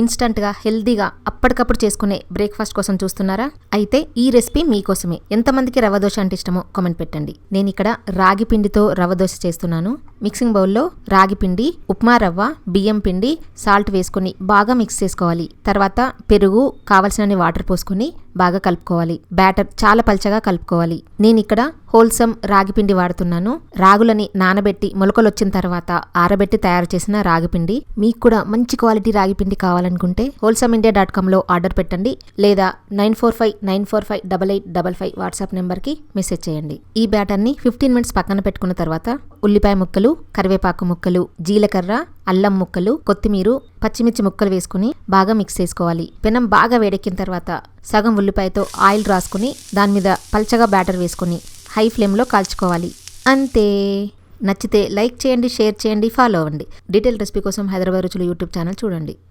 ఇన్స్టంట్గా హెల్దీగా అప్పటికప్పుడు చేసుకునే బ్రేక్ఫాస్ట్ కోసం చూస్తున్నారా? అయితే ఈ రెసిపీ మీకోసమే. ఎంతమందికి రవ దోశ అంటే ఇష్టమో కామెంట్ పెట్టండి. నేను ఇక్కడ రాగి పిండితో రవ దోశ చేస్తున్నాను. మిక్సింగ్ బౌల్లో రాగి పిండి ఉప్మా రవ్వ బియ్యం పిండి సాల్ట్ వేసుకొని బాగా మిక్స్ చేసుకోవాలి. తర్వాత పెరుగు కావలసినన్ని వాటర్ పోసుకొని బాగా కలుపుకోవాలి. బ్యాటర్ చాలా పల్చగా కలుపుకోవాలి. నేను ఇక్కడ హోల్సమ్ రాగిపిండి వాడుతున్నాను. రాగులని నానబెట్టి మొలకలు వచ్చిన తర్వాత ఆరబెట్టి తయారు చేసిన రాగిపిండి. మీకు కూడా మంచి క్వాలిటీ రాగి పిండి కావాలనుకుంటే హోల్సమ్ ఇండియా డాట్ కామ్లో ఆర్డర్ పెట్టండి. లేదా nine four five nine four five double eight double five WhatsApp నెంబర్కి మెసేజ్ చేయండి. ఈ బ్యాటర్ని ఫిఫ్టీన్ మినిట్స్ పక్కన పెట్టుకున్న తర్వాత ఉల్లిపాయ ముక్కలు కరివేపాకు ముక్కలు జీలకర్ర అల్లం ముక్కలు కొత్తిమీర పచ్చిమిర్చి ముక్కలు వేసుకుని బాగా మిక్స్ చేసుకోవాలి. పెనం బాగా వేడెక్కిన తర్వాత సగం ఉల్లిపాయతో ఆయిల్ రాసుకుని దాని మీద పల్చగా బ్యాటర్ వేసుకుని హై ఫ్లేమ్లో కాల్చుకోవాలి. అంతే. నచ్చితే లైక్ చేయండి షేర్ చేయండి ఫాలో అవ్వండి. డీటెయిల్ రెసిపీ కోసం హైదరాబాద్ రుచులు యూట్యూబ్ ఛానల్ చూడండి.